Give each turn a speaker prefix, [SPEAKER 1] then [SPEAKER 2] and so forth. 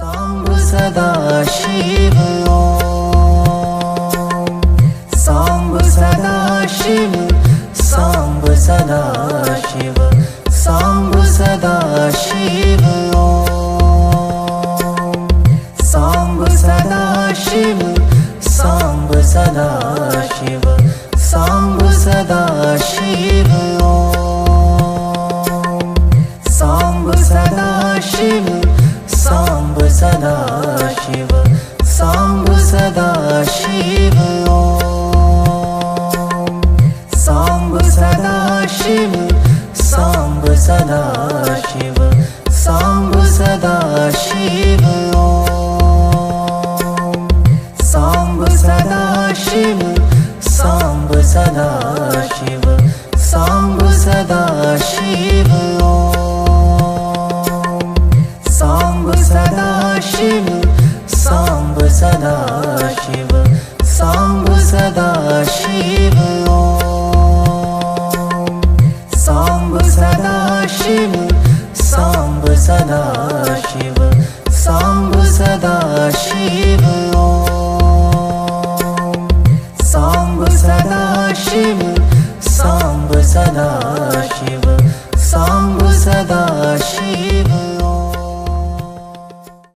[SPEAKER 1] सांब सदा शिव ओम. सांब सदा शिव सांब सदा शिव सांब सदा शिव ओम. सांब सदा शिव सांब सदा शिव सांब सदा शिव सांब सदा शिव सांब सदा शिव सांब सदा शिव सांब सदा शिव सांब सदा शिव सांब सदा शिव सांब सदा शिव शिव साम्ब सदा शिव साम्ब सदा शिव साम्ब सदा शिव साम्ब सदा शिव।